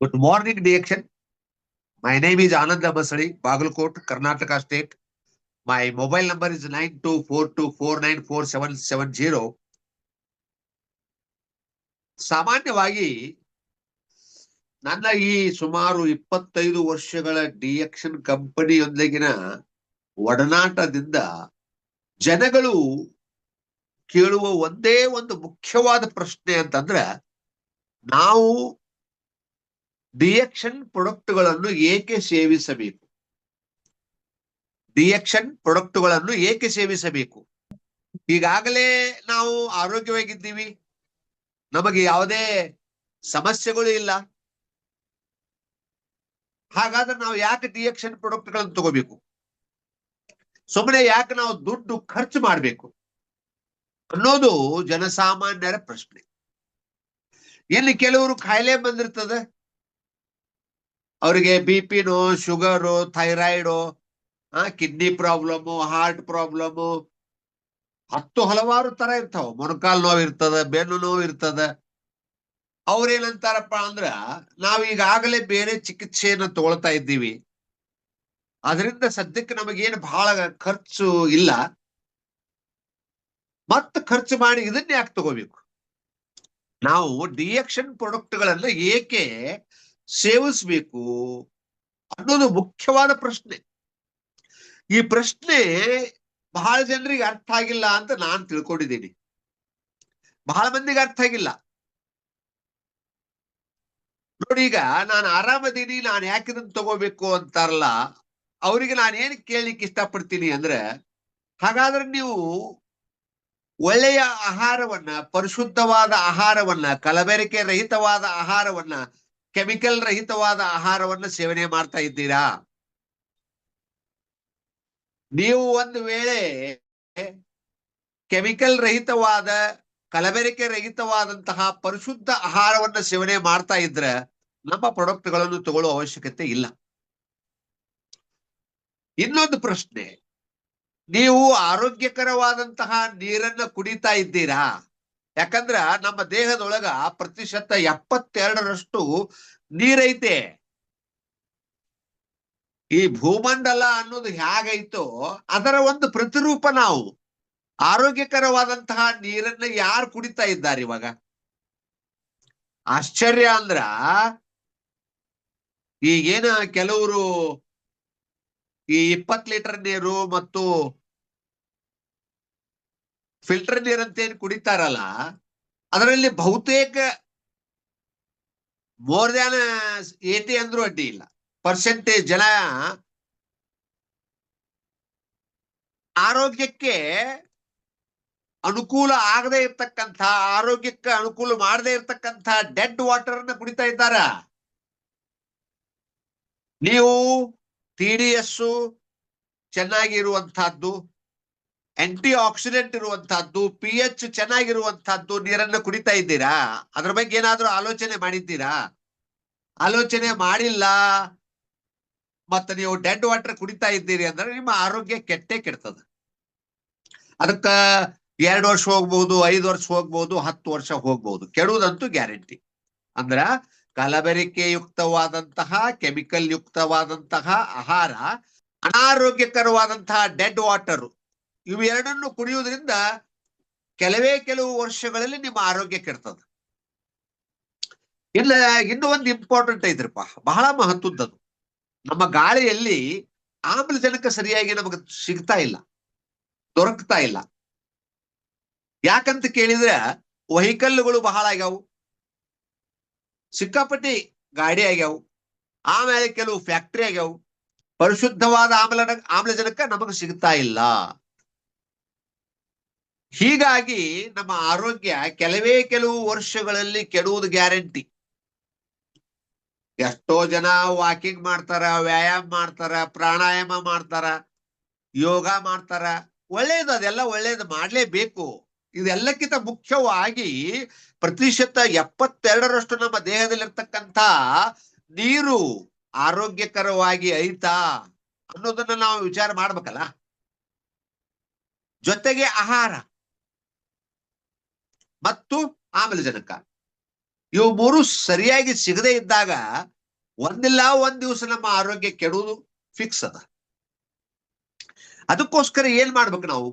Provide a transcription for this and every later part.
Good morning, DXN. My name is Anand Masali, Bagalkot, Karnataka State. My mobile number is nine two four two four nine four seven seven zero. ಸಾಮಾನ್ಯವಾಗಿ ನನ್ನ ಈ ಸುಮಾರು ಇಪ್ಪತ್ತೈದು ವರ್ಷಗಳ ಡಿಎಕ್ಷನ್ ಕಂಪನಿಯೊಂದಿಗಿನ ಒಡನಾಟದಿಂದ ಜನಗಳು ಕೇಳುವ ಒಂದೇ ಒಂದು ಮುಖ್ಯವಾದ ಪ್ರಶ್ನೆ ಅಂತಂದ್ರೆ ನಾವು ಡಿಎಕ್ಷನ್ ಪ್ರಾಡಕ್ಟ್ಗಳನ್ನು ಏಕೆ ಸೇವಿಸಬೇಕು? ಡಿಯಕ್ಷನ್ ಪ್ರಾಡಕ್ಟ್ಗಳನ್ನು ಏಕೆ ಸೇವಿಸಬೇಕು? ಈಗಾಗಲೇ ನಾವು ಆರೋಗ್ಯವಾಗಿದ್ದೀವಿ. ನಮಗೆ ಯಾವುದೇ ಸಮಸ್ಯೆಗಳು ಇಲ್ಲ. ಹಾಗಾದ್ರೆ ನಾವು ಯಾಕೆ ಡಿಯಕ್ಷನ್ ಪ್ರಾಡಕ್ಟ್ಗಳನ್ನು ತಗೋಬೇಕು? ಸುಮ್ಮನೆ ಯಾಕೆ ನಾವು ದುಡ್ಡು ಖರ್ಚು ಮಾಡಬೇಕು? ಅನ್ನೋದು ಜನಸಾಮಾನ್ಯರ ಪ್ರಶ್ನೆ. ಇಲ್ಲಿ ಕೆಲವರು ಕಾಯಿಲೆ ಬಂದಿರ್ತದೆ. ಅವರಿಗೆ B ಪಿನು sugar thyroid kidney problem heart problem ಹತ್ತು ಹಲವಾರು ತರ ಇರ್ತಾವ. ಮೊಣಕಾಲು ನೋವು ಇರ್ತದ, ಬೆನ್ನು ನೋವು ಇರ್ತದ. ಅವ್ರೇನಂತಾರಪ್ಪ ಅಂದ್ರ, ನಾವ್ ಈಗಾಗಲೇ ಬೇರೆ ಚಿಕಿತ್ಸೆಯನ್ನ ತಗೊಳ್ತಾ ಇದ್ದೀವಿ. ಅದರಿಂದ ಸದ್ಯಕ್ಕೆ ನಮಗೇನು ಬಹಳ ಖರ್ಚು ಇಲ್ಲ. ಮತ್ತ ಖರ್ಚು ಮಾಡಿ ಇದನ್ನ ಯಾಕೆ ತಗೋಬೇಕು? ನಾವು ಡಿಎಕ್ಷನ್ ಪ್ರಾಡಕ್ಟ್ಗಳನ್ನ ಏಕೆ ಸೇವಿಸ್ಬೇಕು ಅನ್ನೋದು ಮುಖ್ಯವಾದ ಪ್ರಶ್ನೆ. ಈ ಪ್ರಶ್ನೆ ಬಹಳ ಜನರಿಗೆ ಅರ್ಥ ಆಗಿಲ್ಲ ಅಂತ ನಾನು ತಿಳ್ಕೊಂಡಿದ್ದೀನಿ. ಬಹಳ ಮಂದಿಗೆ ಅರ್ಥ ಆಗಿಲ್ಲ. ನೋಡಿ ಈಗ ನಾನು ಆರಾಮದೀನಿ, ನಾನು ಯಾಕೆ ಇದನ್ನು ತಗೋಬೇಕು ಅಂತಾರಲ್ಲ, ಅವರಿಗೆ ನಾನು ಏನ್ ಕೇಳಲಿಕ್ಕೆ ಇಷ್ಟಪಡ್ತೀನಿ ಅಂದ್ರೆ, ಹಾಗಾದ್ರೆ ನೀವು ಒಳ್ಳೆಯ ಆಹಾರವನ್ನ, ಪರಿಶುದ್ಧವಾದ ಆಹಾರವನ್ನ, ಕಲಬೆರಕೆ ರಹಿತವಾದ ಆಹಾರವನ್ನ ಕೆಮಿಕಲ್ ರಹಿತವಾದ ಆಹಾರವನ್ನ ಸೇವನೆ ಮಾಡ್ತಾ ಇದ್ದೀರಾ? ನೀವು ಒಂದು ವೇಳೆ ಕೆಮಿಕಲ್ ರಹಿತವಾದ, ಕಲಬೆರಕೆ ರಹಿತವಾದಂತಹ ಪರಿಶುದ್ಧ ಆಹಾರವನ್ನ ಸೇವನೆ ಮಾಡ್ತಾ ಇದ್ರೆ ನಮ್ಮ ಪ್ರಾಡಕ್ಟ್ಗಳನ್ನು ತಗೊಳ್ಳೋ ಅವಶ್ಯಕತೆ ಇಲ್ಲ. ಇನ್ನೊಂದು ಪ್ರಶ್ನೆ, ನೀವು ಆರೋಗ್ಯಕರವಾದಂತಹ ನೀರನ್ನ ಕುಡಿತಾ ಇದ್ದೀರಾ? ಯಾಕಂದ್ರ ನಮ್ಮ ದೇಹದೊಳಗ ಪ್ರತಿಶತ ಎಪ್ಪತ್ತೆರಡರಷ್ಟು ನೀರೈತೆ. ಈ ಭೂಮಂಡಲ ಅನ್ನೋದು ಹೇಗೈತೋ ಅದರ ಒಂದು ಪ್ರತಿರೂಪ ನಾವು. ಆರೋಗ್ಯಕರವಾದಂತಹ ನೀರನ್ನ ಯಾರು ಕುಡಿತಾ ಇದ್ದಾರೆ ಇವಾಗ? ಆಶ್ಚರ್ಯ ಅಂದ್ರ ಈಗೇನ ಕೆಲವರು ಈ ಇಪ್ಪತ್ ಲೀಟರ್ ನೀರು ಮತ್ತು ಫಿಲ್ಟರ್ ನೀರಂತ ಏನ್ ಕುಡಿತಾರಲ್ಲ, ಅದರಲ್ಲಿ ಬಹುತೇಕ ಮೋರ್ ದ್ಯಾನ್ ಏಟಿ ಅಂದ್ರೂ ಅಡ್ಡಿ ಇಲ್ಲ. ಪರ್ಸೆಂಟೇಜ್ ಜನ ಆರೋಗ್ಯಕ್ಕೆ ಅನುಕೂಲ ಆಗದೆ ಇರ್ತಕ್ಕಂಥ, ಆರೋಗ್ಯಕ್ಕೆ ಅನುಕೂಲ ಮಾಡದೇ ಇರ್ತಕ್ಕಂಥ ಡೆಡ್ ವಾಟರ್ ಅನ್ನ ಕುಡಿತಾ ಇದ್ದಾರ? ನೀವು ಟಿ ಡಿ ಎಸ್ ಚೆನ್ನಾಗಿರುವಂತಹದ್ದು ಆಂಟಿ ಆಕ್ಸಿಡೆಂಟ್ ಇರುವಂತಹದ್ದು ಪಿ ಎಚ್ ಚೆನ್ನಾಗಿರುವಂತಹದ್ದು ನೀರನ್ನು ಕುಡಿತಾ ಇದ್ದೀರಾ? ಅದ್ರ ಬಗ್ಗೆ ಏನಾದ್ರೂ ಆಲೋಚನೆ ಮಾಡಿದ್ದೀರಾ? ಆಲೋಚನೆ ಮಾಡಿಲ್ಲ. ಮತ್ತ ನೀವು ಡೆಡ್ ವಾಟರ್ ಕುಡಿತಾ ಇದ್ದೀರಿ ಅಂದ್ರೆ ನಿಮ್ಮ ಆರೋಗ್ಯ ಕೆಟ್ಟೆ ಕೆಡ್ತದ. ಅದಕ್ಕ ಎರಡು ವರ್ಷ ಹೋಗ್ಬಹುದು ಐದು ವರ್ಷ ಹೋಗ್ಬಹುದು ಹತ್ತು ವರ್ಷ ಹೋಗ್ಬಹುದು ಕೆಡುವುದಂತೂ ಗ್ಯಾರಂಟಿ. ಅಂದ್ರ ಕಲಬೆರಿಕೆ ಯುಕ್ತವಾದಂತಹ ಕೆಮಿಕಲ್ ಯುಕ್ತವಾದಂತಹ ಆಹಾರ, ಅನಾರೋಗ್ಯಕರವಾದಂತಹ ಡೆಡ್ ವಾಟರ್ ಇವು ಎರಡನ್ನು ಕುಡಿಯುವುದರಿಂದ ಕೆಲವೇ ಕೆಲವು ವರ್ಷಗಳಲ್ಲಿ ನಿಮ್ಮ ಆರೋಗ್ಯ ಕೆಡ್ತದ. ಇಲ್ಲ, ಇನ್ನೂ ಒಂದು ಇಂಪಾರ್ಟೆಂಟ್ ಐತ್ರಿಪ್ಪ ಬಹಳ ಮಹತ್ವದ್ದದು. ನಮ್ಮ ಗಾಳಿಯಲ್ಲಿ ಆಮ್ಲಜನಕ ಸರಿಯಾಗಿ ನಮಗೆ ಸಿಗ್ತಾ ಇಲ್ಲ, ದೊರಕ್ತಾ ಇಲ್ಲ. ಯಾಕಂತ ಕೇಳಿದ್ರೆ ವೆಹಿಕಲ್ಗಳು ಬಹಳ ಆಗ್ಯಾವು. ಸಿಕ್ಕಾಪಟ್ಟಿ ಗಾಡಿ ಆಗ್ಯಾವು. ಆಮೇಲೆ ಕೆಲವು ಫ್ಯಾಕ್ಟ್ರಿ ಆಗ್ಯಾವು. ಪರಿಶುದ್ಧವಾದ ಆಮ್ಲ ಆಮ್ಲಜನಕ ನಮಗೆ ಸಿಗ್ತಾ ಇಲ್ಲ. ಹೀಗಾಗಿ ನಮ್ಮ ಆರೋಗ್ಯ ಕೆಲವೇ ಕೆಲವು ವರ್ಷಗಳಲ್ಲಿ ಕೆಡುವುದು ಗ್ಯಾರಂಟಿ. ಎಷ್ಟೋ ಜನ ವಾಕಿಂಗ್ ಮಾಡ್ತಾರ, ವ್ಯಾಯಾಮ ಮಾಡ್ತಾರ, ಪ್ರಾಣಾಯಾಮ ಮಾಡ್ತಾರ, ಯೋಗ ಮಾಡ್ತಾರ. ಒಳ್ಳೇದು, ಅದೆಲ್ಲ ಒಳ್ಳೇದು ಮಾಡ್ಲೇಬೇಕು. ಇದೆಲ್ಲಕ್ಕಿಂತ ಮುಖ್ಯವಾಗಿ ಪ್ರತಿಶತ ಎಪ್ಪತ್ತೆರಡರಷ್ಟು ನಮ್ಮ ದೇಹದಲ್ಲಿರ್ತಕ್ಕಂತ ನೀರು ಆರೋಗ್ಯಕರವಾಗಿ ಐತಾ ಅನ್ನೋದನ್ನ ನಾವು ವಿಚಾರ ಮಾಡ್ಬೇಕಲ್ಲ? ಜೊತೆಗೆ ಆಹಾರ. ಮತ್ತು ಆಮ್ಲಜನಕ ಇವು ಮೂರು ಸರಿಯಾಗಿ ಸಿಗದೆ ಇದ್ದಾಗ ಒಂದಿಲ್ಲ, ಒಂದ್ ದಿವಸ ನಮ್ಮ ಆರೋಗ್ಯ ಕೆಡುವುದು ಫಿಕ್ಸ್ ಅದ. ಅದಕ್ಕೋಸ್ಕರ ಏನ್ ಮಾಡ್ಬೇಕು ನಾವು?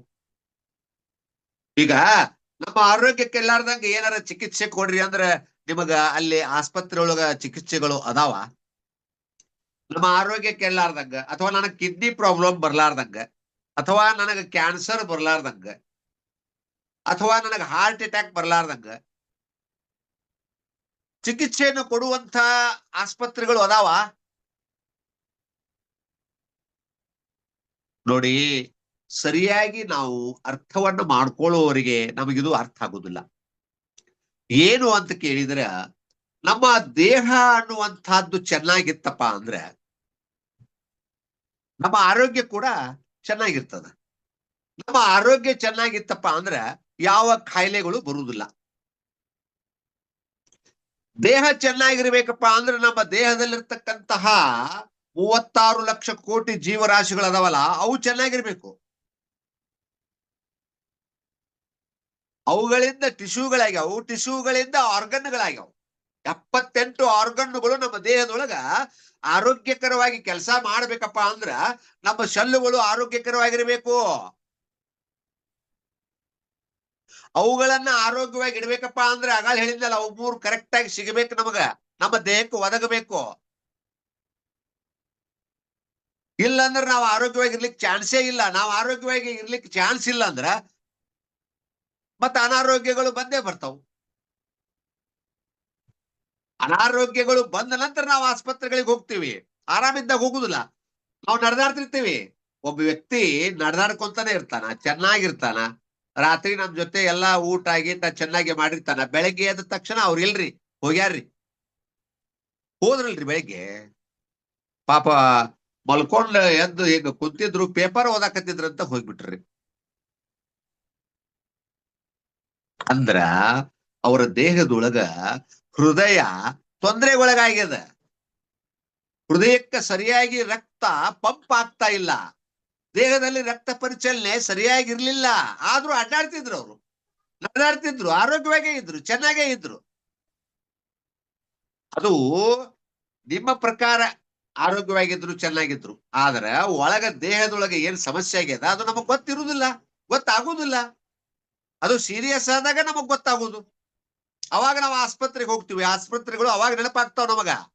ಈಗ ನಮ್ಮ ಆರೋಗ್ಯಕ್ಕೆ ಎಲ್ಲಾರ್ದಂಗ ಏನಾರ ಚಿಕಿತ್ಸೆ ಕೊಡ್ರಿ ಅಂದ್ರ ನಿಮಗ ಅಲ್ಲಿ ಆಸ್ಪತ್ರೆ ಒಳಗ ಚಿಕಿತ್ಸೆಗಳು ಅದಾವ. ನಮ್ಮ ಆರೋಗ್ಯಕ್ಕೆ ಇಲ್ಲಾರ್ದಂಗ ಅಥವಾ ನನಗ್ ಕಿಡ್ನಿ ಪ್ರಾಬ್ಲಮ್ ಬರ್ಲಾರ್ದಂಗ, ಅಥವಾ ನನಗ ಕ್ಯಾನ್ಸರ್ ಬರ್ಲಾರ್ದಂಗ ಅಥವಾ ನನಗೆ ಹಾರ್ಟ್ ಅಟ್ಯಾಕ್ ಬರಲಾರ್ದಂಗ, ಚಿಕಿತ್ಸೆಯನ್ನು ಕೊಡುವಂತ ಆಸ್ಪತ್ರೆಗಳು ಅದಾವ? ನೋಡಿ, ಸರಿಯಾಗಿ ನಾವು ಅರ್ಥವನ್ನ ಮಾಡ್ಕೊಳ್ಳುವವರಿಗೆ ನಮಗಿದು ಅರ್ಥ ಆಗುದಿಲ್ಲ. ಏನು ಅಂತ ಕೇಳಿದ್ರೆ, ನಮ್ಮ ದೇಹ ಅನ್ನುವಂತಹದ್ದು ಚೆನ್ನಾಗಿತ್ತಪ್ಪ ಅಂದ್ರೆ, ನಮ್ಮ ಆರೋಗ್ಯ ಕೂಡ ಚೆನ್ನಾಗಿರ್ತದ. ನಮ್ಮ ಆರೋಗ್ಯ ಚೆನ್ನಾಗಿತ್ತಪ್ಪ ಅಂದ್ರೆ ಯಾವ ಕಾಯಿಲೆಗಳು ಬರುವುದಿಲ್ಲ. ದೇಹ ಚೆನ್ನಾಗಿರ್ಬೇಕಪ್ಪ ಅಂದ್ರೆ ನಮ್ಮ ದೇಹದಲ್ಲಿರ್ತಕ್ಕಂತಹ ಮೂವತ್ತಾರು ಲಕ್ಷ ಕೋಟಿ ಜೀವರಾಶಿಗಳದಾವಲ್ಲ, ಅವು ಚೆನ್ನಾಗಿರ್ಬೇಕು. ಅವುಗಳಿಂದ ಟಿಶ್ಯೂಗಳಾಗ್ಯಾವು, ಟಿಶ್ಯೂಗಳಿಂದ ಆರ್ಗನ್ಗಳಾಗ್ಯಾವು. ಎಪ್ಪತ್ತೆಂಟು ಆರ್ಗನ್ಗಳು ನಮ್ಮ ದೇಹದೊಳಗ ಆರೋಗ್ಯಕರವಾಗಿ ಕೆಲಸ ಮಾಡ್ಬೇಕಪ್ಪ ಅಂದ್ರ ನಮ್ಮ ಶಲ್ಲುಗಳು ಆರೋಗ್ಯಕರವಾಗಿರ್ಬೇಕು. ಅವುಗಳನ್ನ ಆರೋಗ್ಯವಾಗಿ ಇಡ್ಬೇಕಪ್ಪ ಅಂದ್ರೆ ಆಗಾಳ ಹೇಳಿದ್ನಲ್ಲ, ಅವು ಮೂರು ಕರೆಕ್ಟ್ ಆಗಿ ಸಿಗಬೇಕು ನಮಗ. ನಮ್ಮ ದೇಹಕ್ಕೆ ಒದಗಬೇಕು. ಇಲ್ಲಂದ್ರೆ ನಾವು ಆರೋಗ್ಯವಾಗಿ ಇರ್ಲಿಕ್ಕೆ ಚಾನ್ಸೇ ಇಲ್ಲ. ನಾವು ಆರೋಗ್ಯವಾಗಿ ಇರ್ಲಿಕ್ಕೆ ಚಾನ್ಸ್ ಇಲ್ಲ ಅಂದ್ರ ಮತ್ತ ಅನಾರೋಗ್ಯಗಳು ಬಂದೇ ಬರ್ತಾವು. ಅನಾರೋಗ್ಯಗಳು ಬಂದ ನಂತರ ನಾವು ಆಸ್ಪತ್ರೆಗಳಿಗೆ ಹೋಗ್ತೀವಿ. ಆರಾಮಿದ್ದಾಗ ಹೋಗುದಿಲ್ಲ. ನಾವು ನಡೆದಾಡ್ತಿರ್ತೀವಿ. ಒಬ್ಬ ವ್ಯಕ್ತಿ ನಡೆದಾಡ್ಕೊಂತಾನೆ ಇರ್ತಾನ, ಚೆನ್ನಾಗಿರ್ತಾನ. ರಾತ್ರಿ ನಮ್ ಜೊತೆ ಎಲ್ಲಾ ಊಟ ಗೀಟ ಚೆನ್ನಾಗಿ ಮಾಡಿರ್ತಾನ. ಬೆಳಗ್ಗೆ ಎದ್ದ ತಕ್ಷಣ ಅವ್ರ ಇಲ್ರಿ, ಹೋಗ್ಯಾರ್ರಿ. ಹೋದ್ರಲ್ರಿ ಬೆಳಿಗ್ಗೆ. ಪಾಪ ಮಲ್ಕೊಂಡ್ ಎದ್ದು ಹಿಂಗ ಕುಂತಿದ್ರು, ಪೇಪರ್ ಓದಾಕತ್ತಿದ್ರಂತ ಹೋಗ್ಬಿಟ್ರಿ. ಅಂದ್ರ ಅವರ ದೇಹದೊಳಗ ಹೃದಯ ತೊಂದರೆಗೊಳಗಾಗ್ಯದ. ಹೃದಯಕ್ಕೆ ಸರಿಯಾಗಿ ರಕ್ತ ಪಂಪ್ ಆಗ್ತಾ ಇಲ್ಲ. ದೇಹದಲ್ಲಿ ರಕ್ತ ಪರಿಚಲನೆ ಸರಿಯಾಗಿರ್ಲಿಲ್ಲ. ಆದ್ರೂ ಅಡ್ಡಾಡ್ತಿದ್ರು ಅವರು. ನಡೆದಾಡ್ತಿದ್ರು, ಆರೋಗ್ಯವಾಗೇ ಇದ್ರು, ಚೆನ್ನಾಗೇ ಇದ್ರು. ಅದು ನಿಮ್ಮ ಪ್ರಕಾರ ಆರೋಗ್ಯವಾಗಿದ್ರು, ಚೆನ್ನಾಗಿದ್ರು. ಆದ್ರೆ ಒಳಗ ದೇಹದೊಳಗೆ ಏನ್ ಸಮಸ್ಯೆ ಆಗ್ಯದ, ಅದು ನಮಗ್ ಗೊತ್ತಿರುವುದಿಲ್ಲ ಗೊತ್ತಾಗುದಿಲ್ಲ. ಅದು ಸೀರಿಯಸ್ ಆದಾಗ ನಮಗ್ ಗೊತ್ತಾಗುದು. ಅವಾಗ ನಾವು ಆಸ್ಪತ್ರೆಗೆ ಹೋಗ್ತೀವಿ, ಆಸ್ಪತ್ರೆಗಳು ಅವಾಗ ನೆನಪಾಗ್ತಾವ ನಮಗ.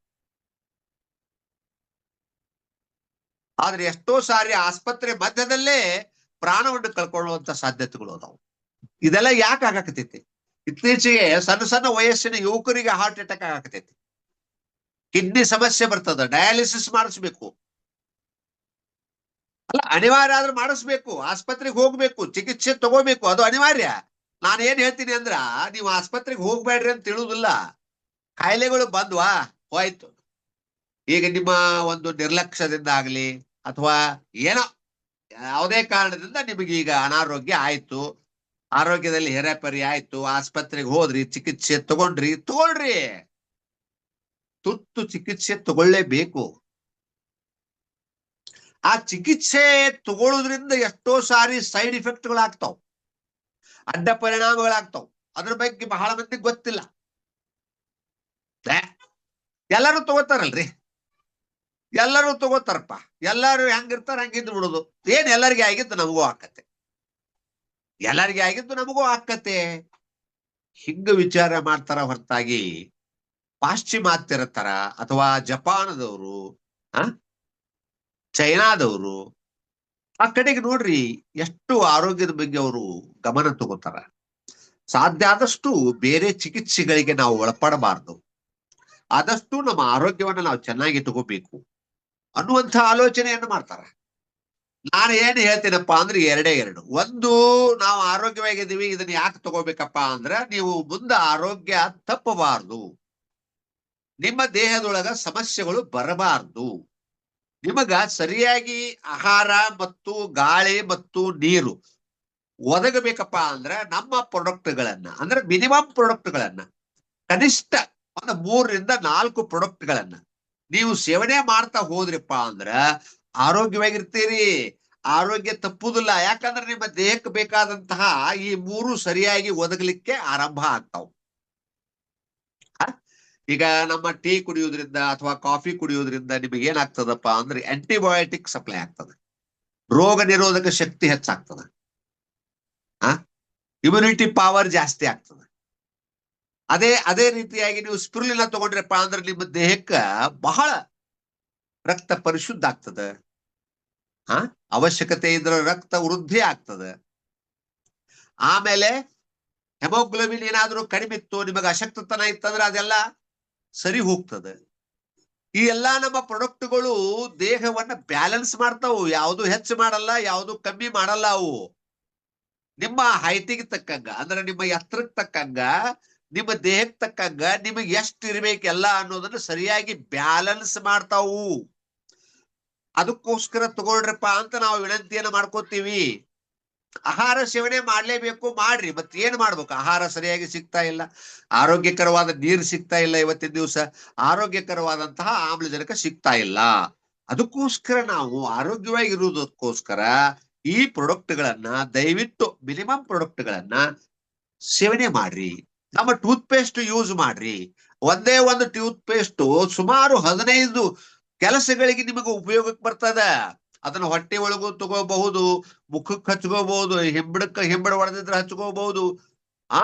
ಆದ್ರೆ ಎಷ್ಟೋ ಸಾರಿ ಆಸ್ಪತ್ರೆ ಮಧ್ಯದಲ್ಲೇ ಪ್ರಾಣವನ್ನು ಕಳ್ಕೊಳ್ಳುವಂತ ಸಾಧ್ಯತೆಗಳು ಅದಾವು. ಇದೆಲ್ಲ ಯಾಕೆ ಆಗಾಕತೈತಿ ಇತ್ತೀಚೆಗೆ ಸಣ್ಣ ಸಣ್ಣ ವಯಸ್ಸಿನ ಯುವಕರಿಗೆ ಹಾರ್ಟ್ ಅಟ್ಯಾಕ್ ಆಗಾಕತೈತಿ ಕಿಡ್ನಿ ಸಮಸ್ಯೆ ಬರ್ತದ ಡಯಾಲಿಸಿಸ್ ಮಾಡಿಸ್ಬೇಕು. ಅಲ್ಲ, ಅನಿವಾರ್ಯ ಆದ್ರೂ ಮಾಡಿಸ್ಬೇಕು, ಆಸ್ಪತ್ರೆಗೆ ಹೋಗ್ಬೇಕು, ಚಿಕಿತ್ಸೆ ತಗೋಬೇಕು, ಅದು ಅನಿವಾರ್ಯ. ನಾನು ಏನ್ ಹೇಳ್ತೀನಿ ಅಂದ್ರ, ನೀವು ಆಸ್ಪತ್ರೆಗೆ ಹೋಗ್ಬೇಡ್ರಿ ಅಂತ ತಿಳುದಿಲ್ಲ ಕಾಯಿಲೆಗಳು ಬಂದ್ವಾ, ಹೋಯ್ತು. ಈಗ ನಿಮ್ಮ ಒಂದು ನಿರ್ಲಕ್ಷ್ಯದಿಂದ ಆಗ್ಲಿ ಅಥವಾ ಏನೋ ಯಾವುದೇ ಕಾರಣದಿಂದ ನಿಮಗೆ ಈಗ ಅನಾರೋಗ್ಯ ಆಯ್ತು, ಆರೋಗ್ಯದಲ್ಲಿ ಹೆರೆಪರಿ ಆಯ್ತು, ಆಸ್ಪತ್ರೆಗೆ ಹೋದ್ರಿ, ಚಿಕಿತ್ಸೆ ತಗೊಂಡ್ರಿ, ತಗೊಳ್ರಿ. ತುತ್ತು ಚಿಕಿತ್ಸೆ ತಗೊಳ್ಳೇಬೇಕು. ಆ ಚಿಕಿತ್ಸೆ ತಗೊಳ್ಳೋದ್ರಿಂದ ಎಷ್ಟೋ ಸಾರಿ ಸೈಡ್ ಇಫೆಕ್ಟ್ಗಳಾಗ್ತಾವ್, ಅಡ್ಡ ಪರಿಣಾಮಗಳಾಗ್ತಾವ್. ಅದ್ರ ಬಗ್ಗೆ ಬಹಳ ಮಂದಿಗೆ ಗೊತ್ತಿಲ್ಲ. ಎಲ್ಲರೂ ತಗೋತಾರಲ್ರಿ? ಎಲ್ಲರೂ ತಗೋತಾರಪ್ಪ. ಎಲ್ಲಾರು ಹೆಂಗಿರ್ತಾರ ಹಂಗಿದ್ದು ಬಿಡುದು. ಏನ್ ಎಲ್ಲರಿಗೆ ಆಗಿದ್ದು ನಮಗೂ ಆಕತ್ತೆ ಎಲ್ಲರಿಗೆ ಆಗಿದ್ದು ನಮಗೂ ಆಕತ್ತೆ ಹಿಂಗ ವಿಚಾರ ಮಾಡ್ತಾರ ಹೊರತಾಗಿ ಪಾಶ್ಚಿಮಾತ್ಯರ ತರ ಅಥವಾ ಜಪಾನದವರು, ಆ, ಚೈನಾದವರು, ಆ ಕಡೆಗೆ ನೋಡ್ರಿ ಎಷ್ಟು ಆರೋಗ್ಯದ ಬಗ್ಗೆ ಅವರು ಗಮನ ತಗೋತಾರ. ಸಾಧ್ಯ ಆದಷ್ಟು ಬೇರೆ ಚಿಕಿತ್ಸೆಗಳಿಗೆ ನಾವು ಒಳಪಡಬಾರ್ದು. ಆದಷ್ಟು ನಮ್ಮ ಆರೋಗ್ಯವನ್ನ ನಾವು ಚೆನ್ನಾಗಿ ತಗೋಬೇಕು. ಅನ್ನುವಂಥ ಆಲೋಚನೆಯನ್ನು ಮಾಡ್ತಾರ. ನಾನು ಏನು ಹೇಳ್ತೀನಪ್ಪ ಅಂದ್ರೆ ಎರಡೇ ಎರಡು. ಒಂದು, ನಾವು ಆರೋಗ್ಯವಾಗಿದ್ದೀವಿ, ಇದನ್ನ ಯಾಕೆ ತಗೋಬೇಕಪ್ಪ ಅಂದ್ರೆ ನೀವು ಮುಂದೆ ಆರೋಗ್ಯ ತಪ್ಪಬಾರ್ದು. ನಿಮ್ಮ ದೇಹದೊಳಗ ಸಮಸ್ಯೆಗಳು ಬರಬಾರ್ದು. ನಿಮಗ ಸರಿಯಾಗಿ ಆಹಾರ ಮತ್ತು ಗಾಳಿ ಮತ್ತು ನೀರು ಒದಗಬೇಕಪ್ಪ ಅಂದ್ರೆ ನಮ್ಮ ಪ್ರಾಡಕ್ಟ್ಗಳನ್ನ ಅಂದ್ರೆ ಮಿನಿಮಮ್ ಪ್ರಾಡಕ್ಟ್ಗಳನ್ನ ಕನಿಷ್ಠ ಒಂದು ಮೂರರಿಂದ ನಾಲ್ಕು ಪ್ರಾಡಕ್ಟ್ಗಳನ್ನ ನೀವು ಸೇವನೆ ಮಾಡ್ತಾ ಹೋದ್ರಿಪ್ಪ ಅಂದ್ರ ಆರೋಗ್ಯವಾಗಿರ್ತೀರಿ. ಆರೋಗ್ಯ ತಪ್ಪುದಿಲ್ಲ. ಯಾಕಂದ್ರೆ ನಿಮ್ಮ ದೇಹಕ್ಕೆ ಬೇಕಾದಂತಹ ಈ ಮೂರು ಸರಿಯಾಗಿ ಒದಗಲಿಕ್ಕೆ ಆರಂಭ ಆಗ್ತಾವ? ಈಗ ನಮ್ಮ ಟೀ ಕುಡಿಯೋದ್ರಿಂದ ಅಥವಾ ಕಾಫಿ ಕುಡಿಯೋದ್ರಿಂದ ನಿಮಗೆ ಏನಾಗ್ತದಪ್ಪ ಅಂದ್ರೆ ಆಂಟಿಬಯೋಟಿಕ್ ಸಪ್ಲೈ ಆಗ್ತದೆ. ರೋಗ ನಿರೋಧಕ ಶಕ್ತಿ ಹೆಚ್ಚಾಗ್ತದೆ. ಆ ಇಮ್ಯುನಿಟಿ ಪವರ್ ಜಾಸ್ತಿ ಆಗ್ತದೆ. ಅದೇ ಅದೇ ರೀತಿಯಾಗಿ ನೀವು ಸ್ಪಿರುಲಿನ ತಗೊಂಡ್ರಪ್ಪ ಅಂದ್ರೆ ನಿಮ್ಮ ದೇಹಕ್ಕ ಬಹಳ ರಕ್ತ ಪರಿಶುದ್ಧ ಆಗ್ತದ. ಹಾ ಅವಶ್ಯಕತೆ ಇದ್ರ ರಕ್ತ ವೃದ್ಧಿ ಆಗ್ತದ. ಆಮೇಲೆ ಹೆಮೋಗ್ಲೋಬಿನ್ ಏನಾದ್ರೂ ಕಡಿಮೆ ಇತ್ತು, ನಿಮಗೆ ಅಶಕ್ತತನ ಇತ್ತಂದ್ರೆ ಅದೆಲ್ಲ ಸರಿ ಹೋಗ್ತದೆ. ಈ ಎಲ್ಲಾ ನಮ್ಮ ಪ್ರೊಡಕ್ಟ್ಗಳು ದೇಹವನ್ನ ಬ್ಯಾಲೆನ್ಸ್ ಮಾಡ್ತಾವು. ಯಾವುದು ಹೆಚ್ಚು ಮಾಡಲ್ಲ, ಯಾವುದು ಕಮ್ಮಿ ಮಾಡಲ್ಲ ಅವು. ನಿಮ್ಮ ಹೈಟಿಗೆ ತಕ್ಕಂಗ, ಅಂದ್ರೆ ನಿಮ್ಮ ಎತ್ತರಕ್ಕೆ ತಕ್ಕಂಗ ನಿಮ್ಮ ದೇಹಕ್ಕೆ ತಕ್ಕಂಗ ನಿಮಗೆ ಎಷ್ಟು ಇರಬೇಕೆಲ್ಲ ಅನ್ನೋದನ್ನ ಸರಿಯಾಗಿ ಬ್ಯಾಲೆನ್ಸ್ ಮಾಡ್ತಾವು. ಅದಕ್ಕೋಸ್ಕರ ತಗೊಳ್ರಪ್ಪ ಅಂತ ನಾವು ವಿನಂತಿಯನ್ನ ಮಾಡ್ಕೋತೀವಿ. ಆಹಾರ ಸೇವನೆ ಮಾಡ್ಲೇಬೇಕು, ಮಾಡ್ರಿ. ಮತ್ತೆ ಏನ್ ಮಾಡ್ಬೇಕು? ಆಹಾರ ಸರಿಯಾಗಿ ಸಿಗ್ತಾ ಇಲ್ಲ. ಆರೋಗ್ಯಕರವಾದ ನೀರು ಸಿಗ್ತಾ ಇಲ್ಲ ಇವತ್ತಿನ ದಿವಸ. ಆರೋಗ್ಯಕರವಾದಂತಹ ಆಮ್ಲಜನಕ ಸಿಗ್ತಾ ಇಲ್ಲ. ಅದಕ್ಕೋಸ್ಕರ ನಾವು ಆರೋಗ್ಯವಾಗಿ ಇರುವುದಕ್ಕೋಸ್ಕರ ಈ ಪ್ರಾಡಕ್ಟ್ ಗಳನ್ನ ದಯವಿಟ್ಟು ಮಿನಿಮಮ್ ಪ್ರಾಡಕ್ಟ್ ಗಳನ್ನ ಸೇವನೆ ಮಾಡ್ರಿ. ನಮ್ಮ ಟೂತ್ ಪೇಸ್ಟ್ ಯೂಸ್ ಮಾಡ್ರಿ. ಒಂದೇ ಒಂದು ಟೂತ್ ಪೇಸ್ಟ್ ಸುಮಾರು ಹದಿನೈದು ಕೆಲಸಗಳಿಗೆ ನಿಮಗೆ ಉಪಯೋಗಕ್ಕೆ ಬರ್ತದ. ಅದನ್ನ ಹೊಟ್ಟೆ ಒಳಗೂ ತಗೋಬಹುದು, ಮುಖಕ್ಕೆ ಹಚ್ಕೋಬಹುದು, ಹೆಂಬಡಕ್ಕ, ಹೆಂಬಡ ಹೊಡೆದಿದ್ರೆ ಹಚ್ಕೋಬಹುದು, ಆ?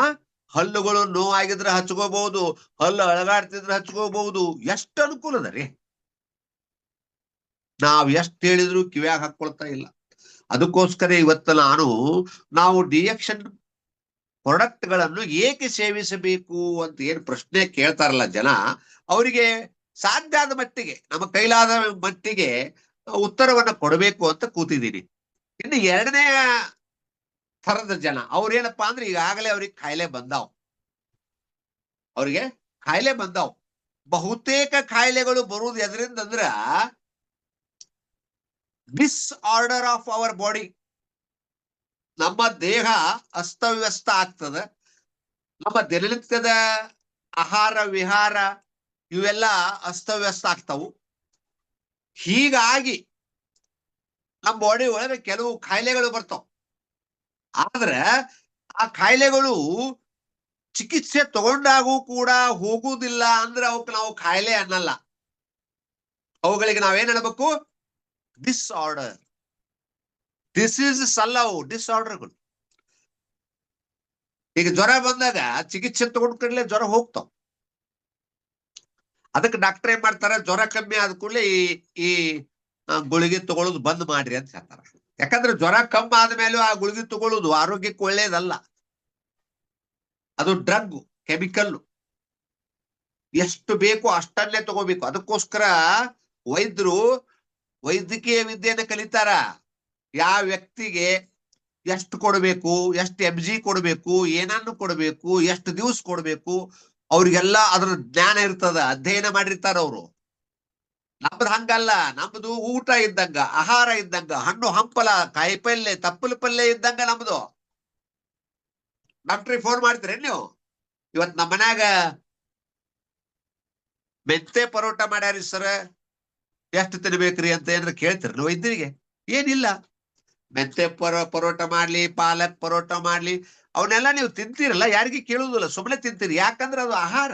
ಹಲ್ಲುಗಳು ನೋವಾಗಿದ್ರೆ ಹಚ್ಕೋಬಹುದು, ಹಲ್ಲು ಅಳಗಾಡ್ತಿದ್ರೆ ಹಚ್ಕೋಬಹುದು. ಎಷ್ಟು ಅನುಕೂಲ ಅದ ರೀ? ನಾವ್ ಎಷ್ಟ್ ಹೇಳಿದ್ರು ಕಿವ್ಯಾಗ ಹಾಕೊಳ್ತಾ ಇಲ್ಲ. ಅದಕ್ಕೋಸ್ಕರ ಇವತ್ತು ನಾನು, ನಾವು ಡಿಎಕ್ಷನ್ ಪ್ರಾಡಕ್ಟ್ಗಳನ್ನು ಏಕೆ ಸೇವಿಸಬೇಕು ಅಂತ ಏನ್ ಪ್ರಶ್ನೆ ಕೇಳ್ತಾರಲ್ಲ ಜನ, ಅವರಿಗೆ ಸಾಧ್ಯ ಆದ ಮಟ್ಟಿಗೆ, ನಮ್ಮ ಕೈಲಾದ ಮಟ್ಟಿಗೆ ಉತ್ತರವನ್ನ ಕೊಡಬೇಕು ಅಂತ ಕೂತಿದ್ದೀನಿ. ಇನ್ನು ಎರಡನೇ ಥರದ ಜನ ಅವ್ರೇನಪ್ಪಾ ಅಂದ್ರೆ ಈಗಾಗಲೇ ಅವ್ರಿಗೆ ಕಾಯಿಲೆ ಬಂದಾವ್. ಅವ್ರಿಗೆ ಕಾಯಿಲೆ ಬಂದಾವ್. ಬಹುತೇಕ ಕಾಯಿಲೆಗಳು ಬರುವುದು ಎದರಿಂದ ಅಂದ್ರ ಡಿಸ್ಆರ್ಡರ್ ಆಫ್ ಅವರ್ ಬಾಡಿ ನಮ್ಮ ದೇಹ ಅಸ್ತವ್ಯಸ್ತ ಆಗ್ತದ. ನಮ್ಮ ದಿನನಿತ್ಯದ ಆಹಾರ, ವಿಹಾರ ಇವೆಲ್ಲ ಅಸ್ತವ್ಯಸ್ತ ಆಗ್ತಾವು. ಹೀಗಾಗಿ ನಮ್ಮ ಬಾಡಿ ಒಳಗೆ ಕೆಲವು ಕಾಯಿಲೆಗಳು ಬರ್ತಾವ. ಆದ್ರೆ ಆ ಕಾಯಿಲೆಗಳು ಚಿಕಿತ್ಸೆ ತಗೊಂಡಾಗೂ ಕೂಡ ಹೋಗುವುದಿಲ್ಲ ಅಂದ್ರೆ ಅವಕ್ಕೆ ನಾವು ಕಾಯಿಲೆ ಅನ್ನಲ್ಲ. ಅವುಗಳಿಗೆ ನಾವೇನ್ ಅನ್ಬೇಕು ಡಿಸ್ಆರ್ಡರ್ ಡಿಸೀಸಸ್ ಈಸ್ ಅವು ಡಿಸ್ಆರ್ಡರ್ಗಳು ಈಗ ಜ್ವರ ಬಂದಾಗ ಚಿಕಿತ್ಸೆ ತಗೊಂಡ್ ಕೂಡಲೇ ಜ್ವರ ಹೋಗ್ತಾವ. ಅದಕ್ಕೆ ಡಾಕ್ಟರ್ ಏನ್ ಮಾಡ್ತಾರೆ? ಜ್ವರ ಕಮ್ಮಿ ಆದ ಕೂಡಲೇ ಈ ಈ ಗುಳಿಗೆ ತಗೊಳ್ಳೋದು ಬಂದ್ ಮಾಡ್ರಿ ಅಂತ ಹೇಳ್ತಾರೆ. ಯಾಕಂದ್ರೆ ಜ್ವರ ಕಮ್ಮಿ ಆದ್ಮೇಲೂ ಆ ಗುಳಿಗೆ ತಗೊಳ್ಳೋದು ಆರೋಗ್ಯಕ್ಕೆ ಒಳ್ಳೇದಲ್ಲ. ಅದು ಡ್ರಗ್ ಕೆಮಿಕಲ್ ಎಷ್ಟು ಬೇಕು ಅಷ್ಟನ್ನೇ ತಗೋಬೇಕು. ಅದಕ್ಕೋಸ್ಕರ ವೈದ್ಯರು ವೈದ್ಯಕೀಯ ವಿದ್ಯೆಯನ್ನ ಕಲಿತಾರ. ಯಾವ ವ್ಯಕ್ತಿಗೆ ಎಷ್ಟು ಕೊಡಬೇಕು, ಎಷ್ಟು ಎಂ ಜಿ ಕೊಡಬೇಕು, ಏನನ್ನು ಕೊಡಬೇಕು, ಎಷ್ಟು ದಿವಸ ಕೊಡಬೇಕು, ಅವ್ರಿಗೆಲ್ಲ ಅದ್ರ ಜ್ಞಾನ ಇರ್ತದ, ಅಧ್ಯಯನ ಮಾಡಿರ್ತಾರ ಅವರು. ನಮ್ದು ಹಂಗಲ್ಲ, ನಮ್ದು ಊಟ ಇದ್ದಂಗ, ಆಹಾರ ಇದ್ದಂಗ, ಹಣ್ಣು ಹಂಪಲ ಕಾಯಿ ಪಲ್ಯ ಪಲ್ಲೆ ಪಲ್ಯ ಇದ್ದಂಗ ನಮ್ದು. ಡಾಕ್ಟ್ರಿಗೆ ಫೋನ್ ಮಾಡ್ತೀರೇನ್ ನೀವು? ಇವತ್ ನಮ್ಮ ಮನ್ಯಾಗ ಮೆಂತೆ ಪರೋಟ ಮಾಡ್ಯಾರಿ ಸರ್. ಎಷ್ಟು ತಿನ್ಬೇಕ್ರಿ ಅಂತ ಏನಾರ ಕೇಳ್ತೀರಿ ವೈದ್ಯರಿಗೆ? ಏನಿಲ್ಲ. ಮೆಂತೆ ಪರೋ, ಪರೋಟ ಮಾಡ್ಲಿ, ಪಾಲಕ್ ಪರೋಟ ಮಾಡ್ಲಿ, ಅವನ್ನೆಲ್ಲ ನೀವು ತಿಂತೀರಲ್ಲ, ಯಾರಿಗೆ ಕೇಳುವುದಿಲ್ಲ ಸುಮ್ಮನೆ ತಿಂತೀರಿ, ಯಾಕಂದ್ರೆ ಅದು ಆಹಾರ.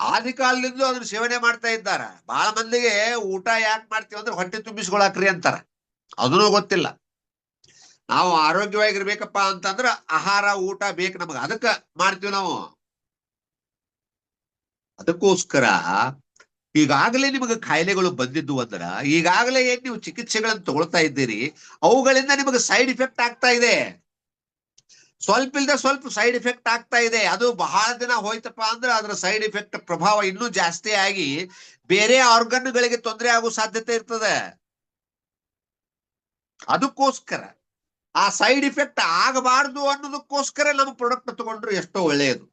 ಆದಿ ಕಾಲದಿಂದ ಅದನ್ನ ಸೇವನೆ ಮಾಡ್ತಾ ಇದ್ದಾರ. ಬಹಳ ಮಂದಿಗೆ ಊಟ ಯಾಕೆ ಮಾಡ್ತೀವಿ ಅಂದ್ರೆ ಹೊಟ್ಟೆ ತುಂಬಿಸ್ಕೊಳಕ್ರಿ ಅಂತಾರ. ಅದನ್ನೂ ಗೊತ್ತಿಲ್ಲ. ನಾವು ಆರೋಗ್ಯವಾಗಿರ್ಬೇಕಪ್ಪ ಅಂತಂದ್ರ ಆಹಾರ, ಊಟ ಬೇಕು ನಮಗ. ಅದಕ್ಕ ಮಾಡ್ತೀವಿ ನಾವು. ಅದಕ್ಕೋಸ್ಕರ ಈಗಾಗಲೇ ನಿಮಗೆ ಕಾಯಿಲೆಗಳು ಬಂದಿದ್ದು ಅಂದ್ರೆ ಈಗಾಗಲೇ ಏನ್ ನೀವು ಚಿಕಿತ್ಸೆಗಳನ್ನು ತಗೊಳ್ತಾ ಇದ್ದೀರಿ, ಅವುಗಳಿಂದ ನಿಮಗೆ ಸೈಡ್ ಇಫೆಕ್ಟ್ ಆಗ್ತಾ ಇದೆ. ಸ್ವಲ್ಪ ಇಲ್ದ ಸ್ವಲ್ಪ ಸೈಡ್ ಇಫೆಕ್ಟ್ ಆಗ್ತಾ ಇದೆ. ಅದು ಬಹಳ ದಿನ ಹೋಯ್ತಪ್ಪ ಅಂದ್ರೆ ಅದರ ಸೈಡ್ ಇಫೆಕ್ಟ್ ಪ್ರಭಾವ ಇನ್ನೂ ಜಾಸ್ತಿ ಆಗಿ ಬೇರೆ ಆರ್ಗನ್ಗಳಿಗೆ ತೊಂದರೆ ಆಗೋ ಸಾಧ್ಯತೆ ಇರ್ತದೆ. ಅದಕ್ಕೋಸ್ಕರ ಆ ಸೈಡ್ ಇಫೆಕ್ಟ್ ಆಗಬಾರ್ದು ಅನ್ನೋದಕ್ಕೋಸ್ಕರ ನಮ್ಮ ಪ್ರಾಡಕ್ಟ್ ತಗೊಂಡ್ರು ಎಷ್ಟೋ ಒಳ್ಳೆಯದು.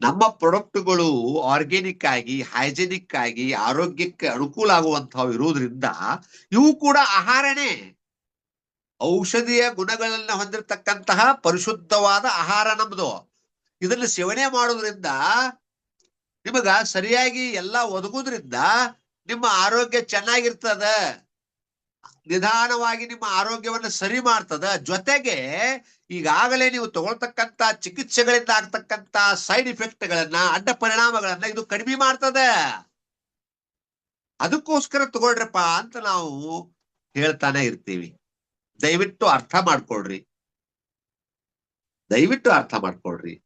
ನಮ್ಮ ಪ್ರಾಡಕ್ಟ್ಗಳು ಆರ್ಗ್ಯಾನಿಕ್ ಆಗಿ, ಹೈಜೆನಿಕ್ ಆಗಿ, ಆರೋಗ್ಯಕ್ಕೆ ಅನುಕೂಲ ಆಗುವಂತಹ ಇರುವುದರಿಂದ ಇವು ಕೂಡ ಆಹಾರನೇ. ಔಷಧಿಯ ಗುಣಗಳನ್ನ ಹೊಂದಿರತಕ್ಕಂತಹ ಪರಿಶುದ್ಧವಾದ ಆಹಾರ ನಮ್ದು. ಇದನ್ನ ಸೇವನೆ ಮಾಡೋದ್ರಿಂದ ನಿಮಗ ಸರಿಯಾಗಿ ಎಲ್ಲ ಒದಗುದ್ರಿಂದ ನಿಮ್ಮ ಆರೋಗ್ಯ ಚೆನ್ನಾಗಿರ್ತದ. ನಿಧಾನವಾಗಿ ನಿಮ್ಮ ಆರೋಗ್ಯವನ್ನ ಸರಿ ಮಾಡ್ತದ? ಜೊತೆಗೆ ಈಗಾಗಲೇ ನೀವು ತಗೊಳ್ತಕ್ಕಂತ ಚಿಕಿತ್ಸೆಗಳಿಂದ ಆಗ್ತಕ್ಕಂತ ಸೈಡ್ ಇಫೆಕ್ಟ್ ಗಳನ್ನ ಅಡ್ಡ ಪರಿಣಾಮಗಳನ್ನ ಇದು ಕಡಿಮೆ ಮಾಡ್ತದೆ. ಅದಕ್ಕೋಸ್ಕರ ತಗೊಳ್ರಪ್ಪ ಅಂತ ನಾವು ಹೇಳ್ತಾನೆ ಇರ್ತೀವಿ. ದಯವಿಟ್ಟು ಅರ್ಥ ಮಾಡ್ಕೊಳ್ರಿ. ದಯವಿಟ್ಟು ಅರ್ಥ ಮಾಡ್ಕೊಳ್ರಿ.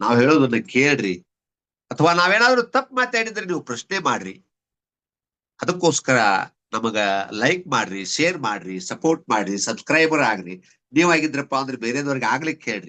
ನಾವು ಹೇಳೋದನ್ನ ಕೇಳ್ರಿ. ಅಥವಾ ನಾವೇನಾದ್ರೂ ತಪ್ಪು ಮಾತಾಡಿದ್ರೆ ನೀವು ಪ್ರಶ್ನೆ ಮಾಡ್ರಿ. ಅದಕ್ಕೋಸ್ಕರ ನಮಗ ಲೈಕ್ ಮಾಡ್ರಿ ಶೇರ್ ಮಾಡ್ರಿ ಸಪೋರ್ಟ್ ಮಾಡ್ರಿ ಸಬ್ಸ್ಕ್ರೈಬರ್ ಆಗ್ರಿ. ನೀವಾಗಿದ್ರಪ್ಪ ಅಂದ್ರೆ ಬೇರೆದವ್ರಿಗೆ ಆಗ್ಲಿಕ್ಕೆ ಹೇಳ್ರಿ.